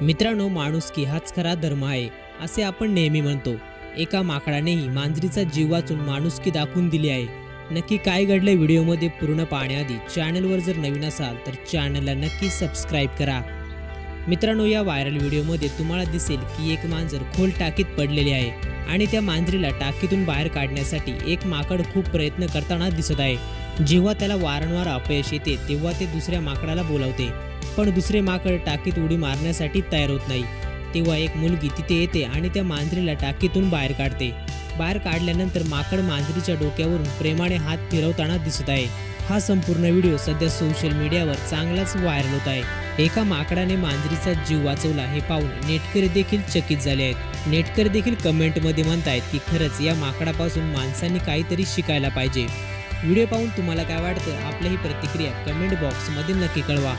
मित्रांनो माणुसकी हाच खरा धर्म आहे असे आपण नेहमी म्हणतो. एका माकडानेही मांजरीचा जीव वाचून माणुसकी दाखवून दिली आहे. नक्की काय घडलं व्हिडिओमध्ये पूर्ण पाहण्याआधी चॅनलवर जर नवीन असाल तर चॅनलला नक्की सबस्क्राईब करा. मित्रांनो या व्हायरल व्हिडिओमध्ये तुम्हाला दिसेल की एक मांजर खोल टाकीत पडलेली आहे आणि त्या मांजरीला टाकीतून बाहेर काढण्यासाठी एक माकड खूप प्रयत्न करताना दिसत आहे. जेव्हा त्याला वारंवार अपयश येते तेव्हा ते दुसऱ्या माकडाला बोलावते. पण दुसरे माकड टाकीत उडी मारण्यासाठी तयार होत नाही. तेव्हा एक मुलगी तिथे येते आणि त्या मांजरीला टाकीतून बाहेर काढते. बाहेर काढल्यानंतर माकड मांजरीच्या डोक्यावरून प्रेमाने हात फिरवताना दिसत आहे. हा संपूर्ण व्हिडिओ सध्या सोशल मीडियावर चांगलाच व्हायरल होत आहे. एका माकडाने मांजरीचा जीव वाचवला हे पाहून नेटकरी देखील चकित झाले आहेत. नेटकरी देखील कमेंटमध्ये म्हणतायत की खरंच या माकडापासून माणसांनी काहीतरी शिकायला पाहिजे. व्हिडिओ पाहून तुम्हाला काय वाटतं? आपली ही प्रतिक्रिया कमेंट बॉक्समध्ये नक्की कळवा.